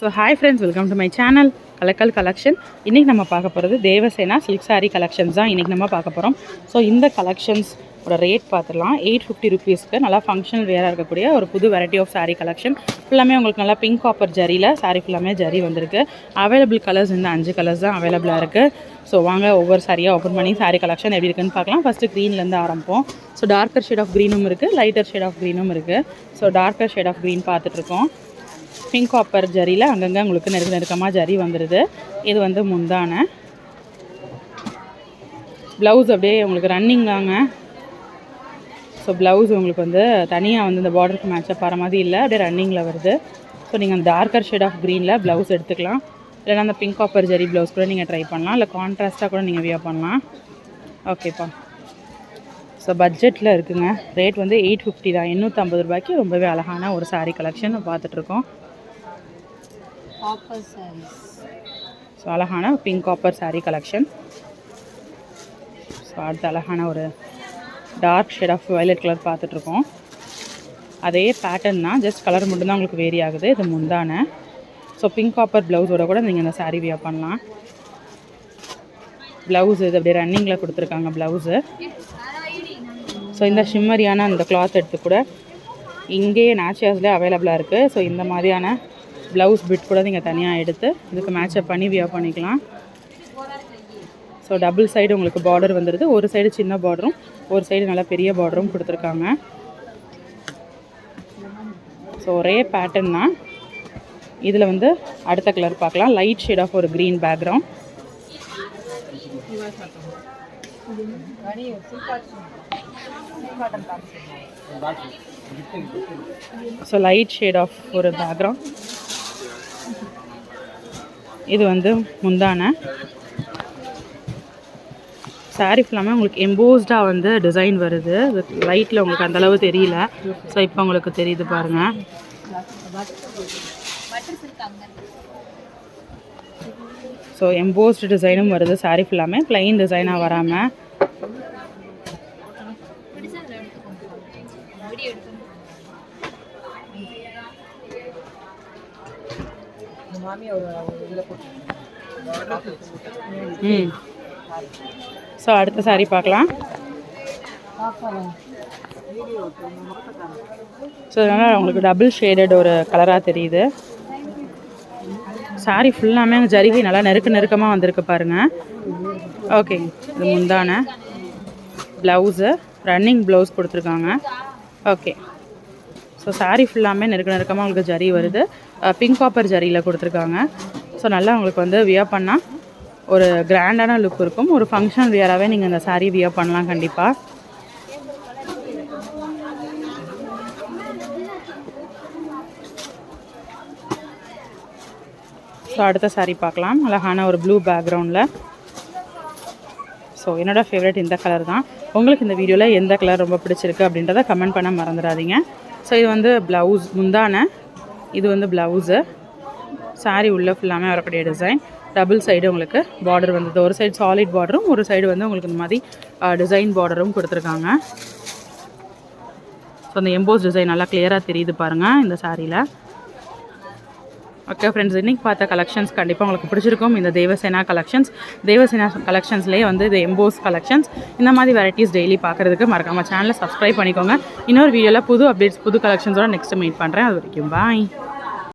So hi friends welcome to my channel Kalakkal collection இன்றைக்கி நம்ம பார்க்க போகிறது தேவசேனா சில்க் சாரீ கலெக்ஷன்ஸ் தான் இன்றைக்கி நம்ம பார்க்க போகிறோம் ஸோ இந்த கலெக்ஷன்ஸ் ஒரு ரேட் பார்த்துடலாம். எயிட் ஃபிஃப்டி ருபீஸ்க்கு நல்லா ஃபங்க்ஷனல் வேராக இருக்கக்கூடிய ஒரு புது வெரைட்டி ஆஃப் சாரீ கலெக்ஷன் ஃபுல்லாமே உங்களுக்கு நல்லா பிங்க் காப்பர் ஜரியில் சாரீ ஃபுல்லாமே ஜரி வந்திருக்கு. அவைலபிள் கலர்ஸ் இந்த அஞ்சு கலர்ஸ் தான் அவைலபிளாக இருக்குது ஸோ வாங்க ஒவ்வொரு சாரியாக ஓப்பன் பண்ணி சாரீ கலெக்ஷன் எப்படி இருக்குன்னு பார்க்கலாம். ஃபஸ்ட்டு க்ரீன்லேருந்து ஆரம்பிப்போம். ஸோ டார்க்கர் ஷேட் ஆஃப் க்ரீனும் இருக்குது லைட்டர் ஷேட் ஆஃப் க்ரீனும் இருக்குது so darker shade of green பார்த்துட்ருக்கோம் பிங்க் காப்பர் ஜரியில் அங்கங்கே உங்களுக்கு நெருக்க நெருக்கமாக ஜரி வந்துடுது இது வந்து முந்தான. ப்ளவுஸ் அப்படியே உங்களுக்கு ரன்னிங் தாங்க. ஸோ ப்ளவுஸ் உங்களுக்கு வந்து தனியாக வந்து இந்த பார்டருக்கு மேட்சப் ஆகிற மாதிரி இல்லை. அப்படியே ரன்னிங்கில் வருது. ஸோ நீங்கள் அந்த டார்க்கர் ஷேட் ஆஃப் க்ரீனில் ப்ளவுஸ் எடுத்துக்கலாம். இல்லைனா அந்த பிங்க் காப்பர் ஜரி ப்ளவுஸ் கூட நீங்கள் ட்ரை பண்ணலாம். இல்லை கான்ட்ராஸ்ட்டாக கூட நீங்கள் வியா பண்ணலாம். ஓகேப்பா ஸோ பட்ஜெட்டில் இருக்குங்க. ரேட் வந்து எயிட் ஃபிஃப்டி தான். எண்ணூற்றம்பது ரூபாய்க்கு ரொம்பவே அழகான ஒரு சாரீ கலெக்ஷன் பார்த்துட்ருக்கோம் காப்பர் சாரீஸ் ஸோ அழகான pink copper sari collection so அடுத்து அழகான ஒரு dark shade of violet colour பார்த்துட்ருக்கோம். அதே பேட்டர்ன் தான் ஜஸ்ட் கலர் மட்டும்தான் உங்களுக்கு வேரி ஆகுது. இது முந்தான. ஸோ பிங்க் காப்பர் ப்ளவுஸோட கூட நீங்கள் இந்த சாரீ வியர் பண்ணலாம். ப்ளவுஸு இது அப்படியே ரன்னிங்கில் கொடுத்துருக்காங்க ப்ளவுஸு ஸோ இந்த ஷிம்மரியான அந்த கிளாத் எடுத்து கூட இங்கேயே நேச்சுரல்ஸ்லேயே அவைலபிளாக இருக்குது ஸோ இந்த மாதிரியான ப்ளவுஸ் பிட் கூட நீங்கள் தனியாக எடுத்து இதுக்கு மேட்சப் பண்ணி வியா பண்ணிக்கலாம். ஸோ டபுள் சைடு உங்களுக்கு பார்டர் வந்துடுது ஒரு சைடு சின்ன பார்டரும் ஒரு சைடு நல்லா பெரிய பார்டரும் கொடுத்துருக்காங்க. ஸோ ஒரே பேட்டர்ன் தான். இதில் வந்து அடுத்த கலர் பார்க்கலாம். லைட் ஷேட் ஆஃப் ஒரு green background so light shade of ஒரு பேக்ரவுண்ட் இது வந்து முந்தான. Saree ஃபுல்லாமே உங்களுக்கு எம்போஸ்டாக வந்து டிசைன் வருது. லைட்டில் உங்களுக்கு அந்தளவு தெரியல. ஸோ இப்போ உங்களுக்கு தெரியுது பாருங்கள் ஸோ எம்போஸ்டு டிசைனும் வருது saree ஃபுல்லாமே பிளைன் டிசைனாக வராமல் ம். ஸோ அடுத்த சாரி பார்க்கலாம். ஸோ அதனால் உங்களுக்கு டபுள் ஷேடட் ஒரு கலராக தெரியுது. சாரி ஃபுல்லாமே அங்கே ஜரிகை நல்லா நெருக்க நெருக்கமாக வந்திருக்கு பாருங்கள் ஓகே இது முந்தான ப்ளவுஸு ரன்னிங் ப்ளவுஸ் கொடுத்துருக்காங்க. ஓகே ஸோ சாரீ ஃபுல்லாமே நெருக்க நெருக்கமாக உங்களுக்கு ஜரி வருது. Uh, பிங்க் காப்பர் ஜரியில் கொடுத்துருக்காங்க. ஸோ நல்லா உங்களுக்கு வந்து வியர் பண்ணால் ஒரு கிராண்டான லுக் இருக்கும். ஒரு ஃபங்க்ஷன் வியராகவே நீங்கள் இந்த சாரீ வியர் பண்ணலாம் கண்டிப்பாக ஸோ அடுத்த சாரீ பார்க்கலாம். அழகான ஒரு ப்ளூ பேக்ரவுண்டில் ஸோ என்னோட ஃபேவரட் இந்த கலர் தான். உங்களுக்கு இந்த வீடியோவில் எந்த கலர் ரொம்ப பிடிச்சிருக்கு அப்படின்றத கமெண்ட் பண்ண மறந்துடாதீங்க. ஸோ இது வந்து ப்ளவுஸ் முந்தான. இது வந்து ப்ளவுஸு சாரீ உள்ள ஃபுல்லாமே வரக்கூடிய டிசைன் டபுள் சைடு உங்களுக்கு பார்டர் வந்தது. ஒரு சைடு சாலிட் பார்டரும் ஒரு சைடு வந்து உங்களுக்கு இந்த மாதிரி டிசைன் பார்டரும் கொடுத்துருக்காங்க. ஸோ அந்த எம்போஸ் டிசைன் நல்லா கிளியராக தெரியுது பாருங்கள் இந்த சாரியில் ஓகே ஃப்ரெண்ட்ஸ் இன்றைக்கி பார்த்த கலெக்ஷன்ஸ் கண்டிப்பாக உங்களுக்கு பிடிச்சிருக்கும். இந்த தேவசேனா கலெக்ஷன்ஸ் தேவசேனா கலெக்ஷன்ஸ்லேயே வந்து இது எம்போஸ் கலெக்ஷன்ஸ் இந்த மாதிரி வெரைட்டிஸ் டெய்லி பார்க்குறதுக்கு மறக்காமல் சேனலை சப்ஸ்கிரைப் பண்ணிக்கோங்க. இன்னொரு வீடியோவில் புது அப்டேட்ஸ் புது கலெக்ஷன்ஸோட நெக்ஸ்ட் மீட் பண்ணுறேன் அது வரைக்கும் பாய்